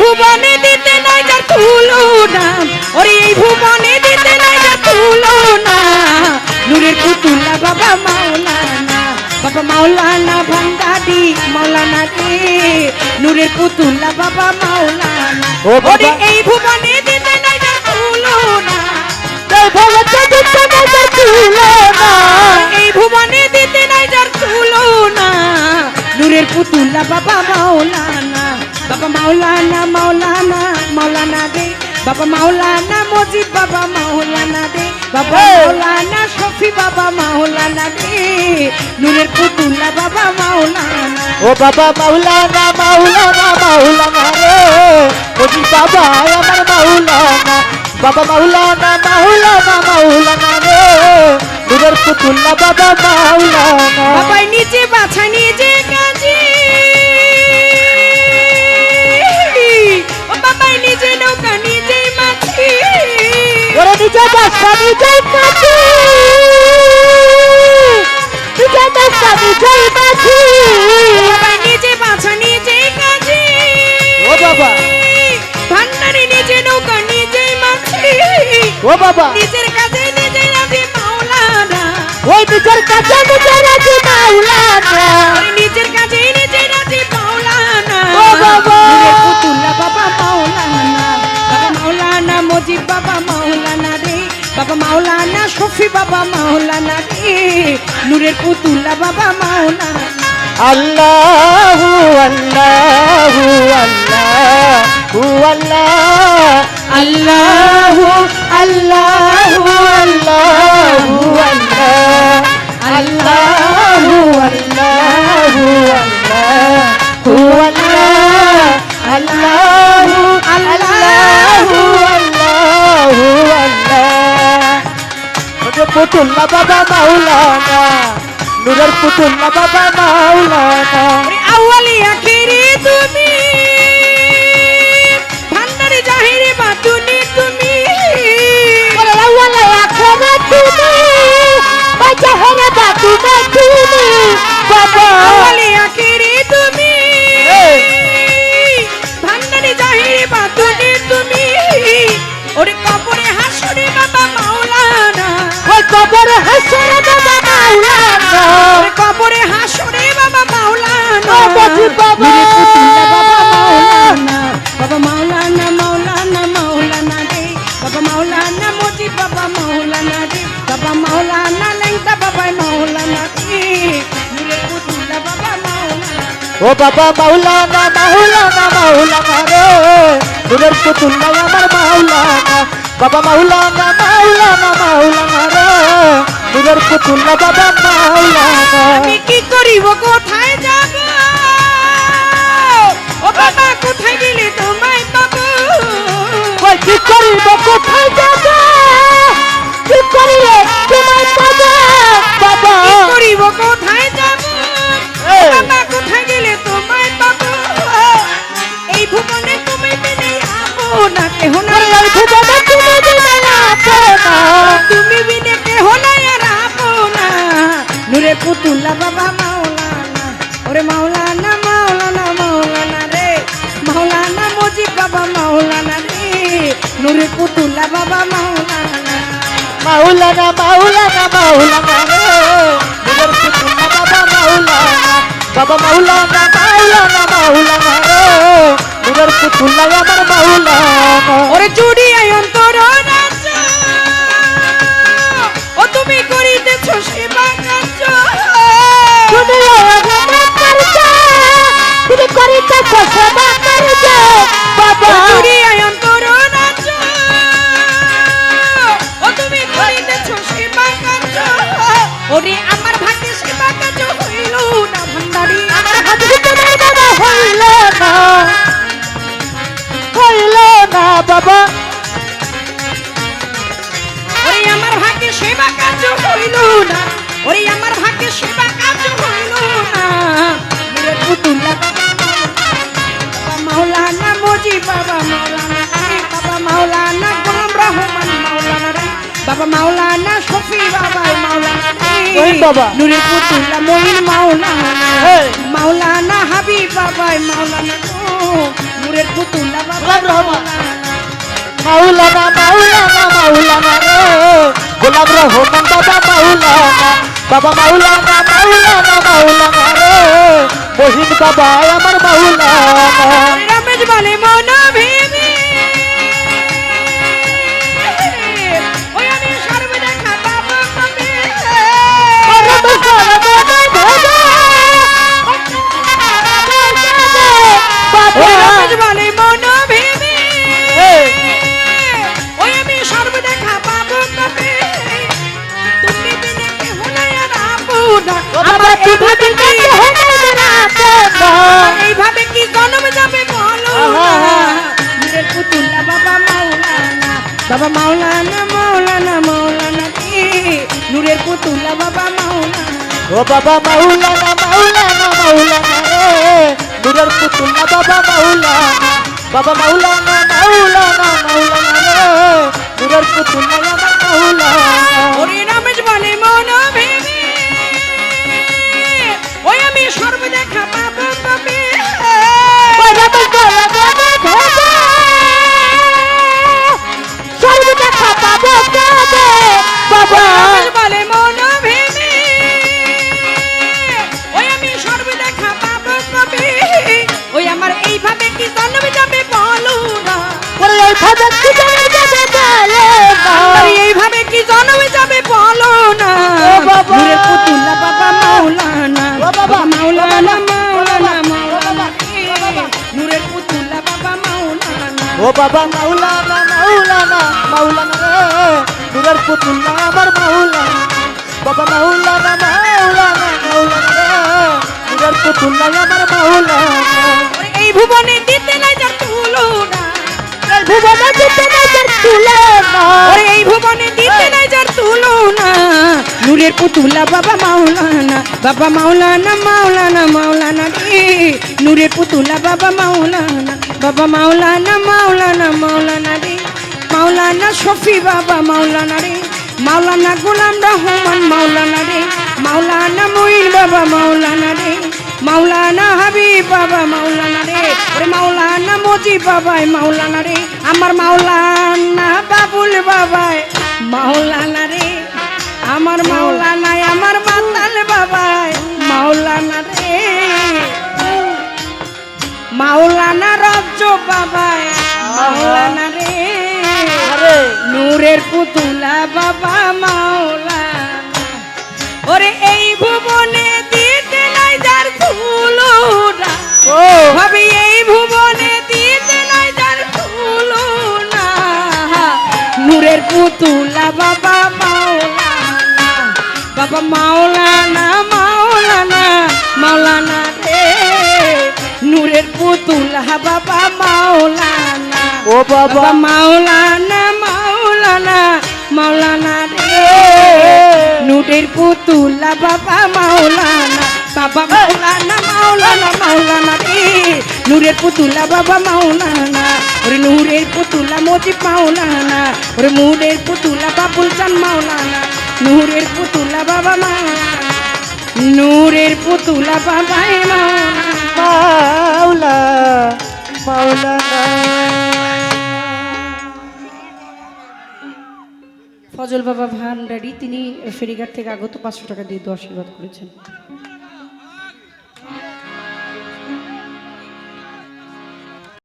ভুবনে দিতে নাই যার তুলনা ওরে এই ভুবনে দিতে নাই যার তুলনা নূরের পুতুল্লা বাবা মাওলানা বাবা মাওলানা ভান্ডারি মাওলানা রে। নূরের পুতুল্লা বাবা মাওলানা। ওরে এই ভুবনে দিতে নাই যার তুলো না। এই ভুবনে দিতে নাই যার তুলনা নূরের পুতুল্লা বাবা মাওলানা বাবা মাওলানা মাওলানা মাওলানা রে। বাবা মাওলানা মজিদ বাবা মাওলানা রে। বাবা! মাওলানা শফি বাবা মাওলানা রে। নূরের পুতুল্লা বাবা মাওলানা। ও বাবা মাওলানা মাওলানা মাওলানা রে। ওজি বাবা আমার মাওলানা। বাবা মাওলানা মাওলানা মাওলানা রে। নূরের পুতুল্লা বাবা মাওলানা। ও বাবা। নিজের কাজে নিজে রাজি মাওলানা। ওই নিজের কাছে নিজে রাজি মাওলানা। ওরে নিজের কাজে নিজে রাজি মাওলানা। ও বাবা! পুতুল্লা বাবা মাওলানা। বাবা মাওলানা মজিদ বাবা মাওলানা রে। বাবা মাওলানা শফি বাবা মাওলানা রে। নূরের পুতুল্লা বাবা আল্লাহু আল্লাহু আল্লাহু আল্লাহ আল্লাহু আল্লাহু আল্লাহু আল্লাহ আল্লাহু আল্লাহু আল্লাহু আল্লাহ আল্লাহু আল্লাহু আল্লাহু আল্লাহ ওরে পুতুল্লা বাবা মাওলানা নুরের পুতুল্লা বাবা মাওলানা। ওরে আউয়ালি ওরে হাসরে বাবা মাওলানা। বাবা! বাবা মাওলানা বাবা মাওলানা মাওলানা মাওলানা রে। বাবা মাওলানা মোজি বাবা মাওলানা রে। বাবা মাওলানা লেংটা বাবা মাওলানা রে। ও বাবা মাওলানা মাওলানা মাওলানা রে। নুরের পুতুল্লা আমার মাওলানা বাবা মাওলানা মাওলানা মাওলানা। পুতুল্লা বাবা মাওলানা। আমি কি করিব কোথায় নূরে বাবা মাওলানা। ওরে মাওলানা মাওলানা মাওলানা রে। মাওলানা মজিদ বাবা মাওলানা রে। নূরে পুতুল্লা বাবা মাওলানা। মাওলানা মাওলানা মাওলানা রে। নুরের পুতুল্লা বাবা মাওলানা। বাবা মাওলানা মাওলানা মাওলানা রে। নুরের পুতুল্লা আমার মাওলানা। ওরে আই অন্তর বাবা মাওলানা শফি বাবা মাওলানা রে। ওই বাবা। নুরের পুতুল্লা মইন মাওলানা। মাওলানা হাবিব বাবা মাওলানা নূরের পুতুল্লা বাবা মাওলানা মাওলানা মাওলানা গোলাম রহমান বাবা মাওলানা বাবা মাওলানা মাওলানা মাওলানা রে। মহিন বাবা আমার মাওলানা রমেশ বলে মন ভেবে আমার এইভাবে কি এইভাবে কি জন্ম যাবে বলো আহা। মেরে পুতুল্লা বাবা মাওলানা বাবা মাওলানা মাওলানা মাওলানা কি? নূরের পুতুল্লা বাবা মাওলানা। ও বাবা মাওলানা মাওলানা মাওলানা রে। নুরের পুতুল্লা বাবা মাওলানা বাবা মাওলানা মাওলানা মাওলানা রে। নুরের পুতুল্লা আমার মাওলানা। ওরে রমেশ বলে মন ভেবে ওই ও বাবা মাওলানা মাওলানা মাওলানা রে নুরের পুতুল্লা আমার মাওলানা। বাবা মাওলানা মাওলানা মাওলানা রে নুরের পুতুল্লা আমার মাওলানা। এই ভুবনে দিতে নাই যার তুলনা ভুবনে দিতে নজর তুলে না। ওরে এই ভুবনে দিতে নাই যার তুলনা নূরের পুতুল্লা বাবা মাওলানা বাবা মাওলানা মাওলানা মাওলানা রে। নূরের পুতুল্লা বাবা মাওলানা। বাবা মাওলানা মাওলানা মাওলানা রে। মাওলানা শফি বাবা, মাওলানা রে। মাওলানা গোলাম রহমান, মাওলানা রে। মাওলানা মঈন বাবা, মাওলানা রে। মাওলানা হাবিব বাবা, মাওলানা রে। ওরে মাওলানা মজি বাবাই, মাওলানা রে। আমার মাওলানা বাবুল বাবাই, মাওলানা রে। আমার মাওলানা, আমার মাতাল বাবাই, মাওলানা রে। মাওলানা মাওলানা রে। নূরের পুতুলা বাবা মাওলানা। ওরে এই ভুবনে দিতে নাই যার তুলনা। ও। ভাবি এই ভুবনে দিতে নাই যার তুলনা। নূরের পুতুলা বাবা মাওলানা। বাবা মাওলানা মাওলানা মাওলানা রে। নূরের পুতুলা বাবা মাওলানা। ও বাবা। বাবা মাওলানা মাওলানা মাওলানা রে। নুটের পুতুলা বাবা মাওলানা। বাবা মাওলানা মাওলানা মাওলানা রে। নূরের পুতুলা বাবা মাওলানা। ওরে নূরের পুতুলা মজিব মাওলানা। ওরে নূরের পুতুলা বাবুল চান মাওলানা। নূরের পুতুলা বাবা মাওলানা। নূরের পুতুলা মাওলা মাওলানা। ফজল বাবা ভান্ডারি তিনি ফেরিঘাট থেকে আগত পাঁচশো টাকা দিয়ে দু আশীর্বাদ করেছেন।